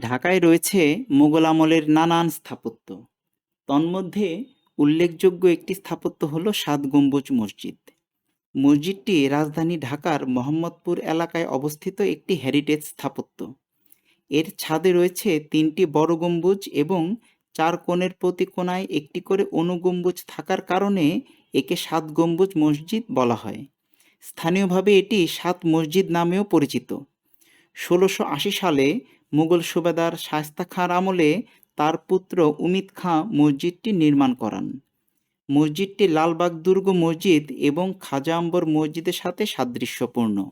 ঢাকায় রয়েছে মুঘল আমলের নানান স্থাপত্য। তন্মধ্যে উল্লেখযোগ্য একটি স্থাপত্য হল সাত গম্বুজ মসজিদ। মসজিদটি রাজধানী ঢাকার মোহাম্মদপুর এলাকায় অবস্থিত একটি হেরিটেজ স্থাপত্য। এর ছাদে রয়েছে তিনটি বড় গম্বুজ এবং চার কোণের প্রতি কোণায় একটি করে অনুগম্বুজ থাকার কারণে একে সাত গম্বুজ মসজিদ বলা হয়। স্থানীয়ভাবে এটি সাত মসজিদ নামেও পরিচিত। ষোলোশো আশি সালে মুঘল সুবেদার শায়েস্তা খাঁর আমলে তার পুত্র উমিদ খাঁ মসজিদটি নির্মাণ করান। মসজিদটি লালবাগ দুর্গ মসজিদ এবং খাজা আম্বর মসজিদের সাথে সাদৃশ্যপূর্ণ।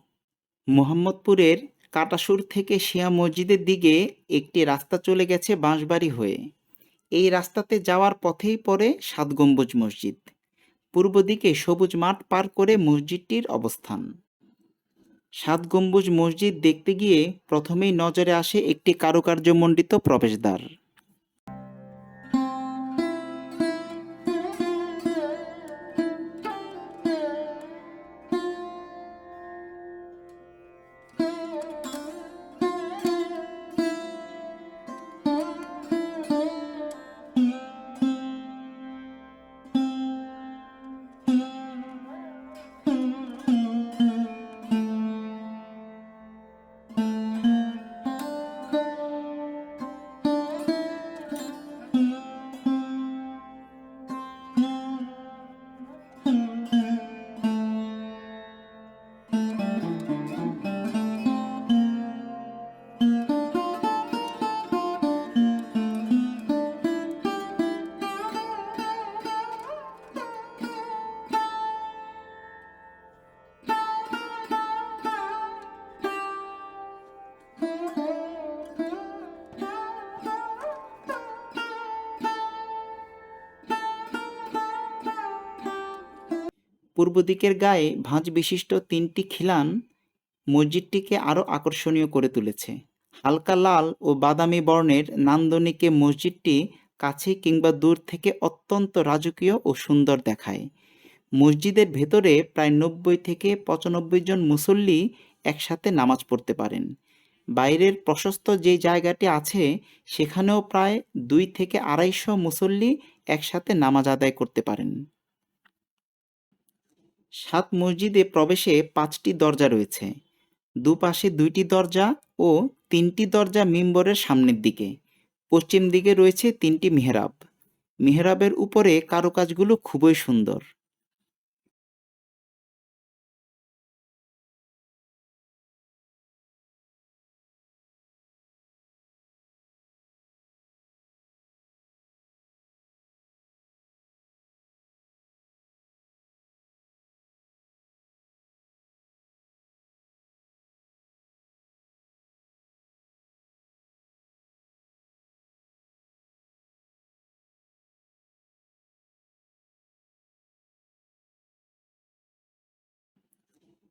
মোহাম্মদপুরের কাটাসুর থেকে শিয়া মসজিদের দিকে একটি রাস্তা চলে গেছে বাঁশবাড়ি হয়ে। এই রাস্তাতে যাওয়ার পথেই পড়ে সাত গম্বুজ মসজিদ। পূর্ব দিকে সবুজ মাঠ পার করে মসজিদটির অবস্থান। সাত গম্বুজ মসজিদ দেখতে গিয়ে প্রথমেই নজরে আসে একটি কারুকার্যমণ্ডিত প্রবেশদ্বার। পূর্ব দিকের গায়ে ভাঁজ বিশিষ্ট তিনটি খিলান মসজিদটিকে আরও আকর্ষণীয় করে তুলেছে। হালকা লাল ও বাদামি বর্ণের নান্দনিকে মসজিদটি কাছে কিংবা দূর থেকে অত্যন্ত রাজকীয় ও সুন্দর দেখায়। মসজিদের ভেতরে প্রায় নব্বই থেকে পঁচানব্বই জন মুসল্লি একসাথে নামাজ পড়তে পারেন। বাইরের প্রশস্ত যে জায়গাটি আছে, সেখানেও প্রায় দুই থেকে আড়াইশো মুসল্লি একসাথে নামাজ আদায় করতে পারেন। সাত মসজিদে প্রবেশে পাঁচটি দরজা রয়েছে। দুপাশে দুইটি দরজা ও তিনটি দরজা মিম্বরের সামনের দিকে। পশ্চিম দিকে রয়েছে তিনটি মেহরাব। মেহরাবের উপরে কারুকাজগুলো খুবই সুন্দর।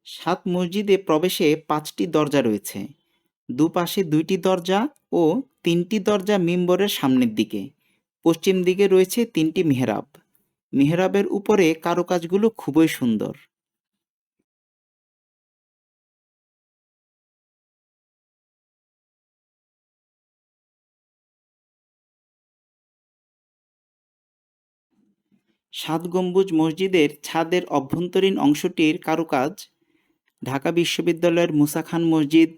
সাত মসজিদে প্রবেশে পাঁচটি দরজা রয়েছে। দুপাশে দুইটি দরজা ও তিনটি দরজা মিম্বরের সামনের দিকে। পশ্চিম দিকে রয়েছে তিনটি মেহরাব। মেহরাবের উপরে কারুকাজগুলো খুবই সুন্দর। সাত গম্বুজ মসজিদের ছাদের অভ্যন্তরীণ অংশটির কারুকাজ ঢাকা বিশ্ববিদ্যালয়ের মুসা খান মসজিদ,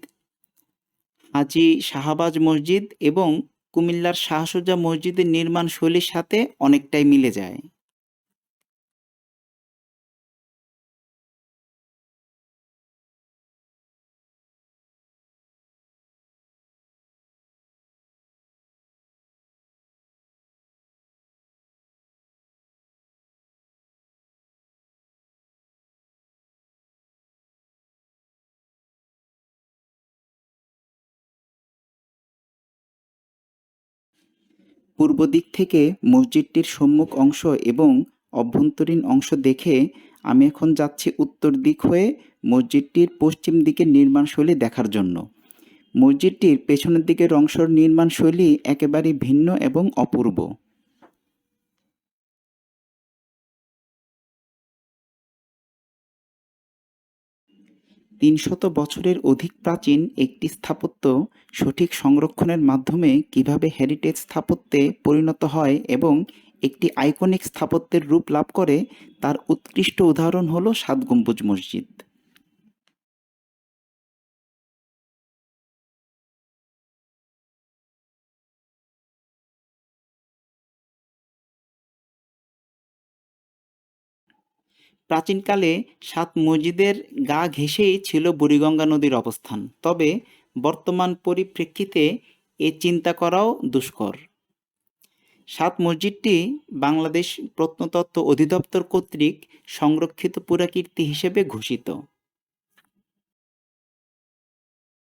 হাজি শাহবাজ মসজিদ এবং কুমিল্লার শাহসুজা মসজিদের নির্মাণ শৈলীর সাথে অনেকটাই মিলে যায়। পূর্ব দিক থেকে মসজিদটির সম্মুখ অংশ এবং অভ্যন্তরীণ অংশ দেখে আমি এখন যাচ্ছি উত্তর দিক হয়ে মসজিদটির পশ্চিম দিকের নির্মাণশৈলী দেখার জন্য। মসজিদটির পেছনের দিকের অংশের নির্মাণশৈলী একেবারেই ভিন্ন এবং অপূর্ব। তিনশত বছরের অধিক প্রাচীন একটি স্থাপত্য সঠিক সংরক্ষণের মাধ্যমে কীভাবে হেরিটেজ স্থাপত্যে পরিণত হয় এবং একটি আইকনিক স্থাপত্যের রূপ লাভ করে, তার উৎকৃষ্ট উদাহরণ হল সাত গম্বুজ মসজিদ। প্রাচীনকালে সাত মসজিদের গা ঘেঁষেই ছিল বুড়িগঙ্গা নদীর অবস্থান। তবে বর্তমান পরিপ্রেক্ষিতে এ চিন্তা করাও দুষ্কর। সাত মসজিদটি বাংলাদেশ প্রত্নতত্ত্ব অধিদপ্তর কর্তৃক সংরক্ষিত পুরাকীর্তি হিসেবে ঘোষিত।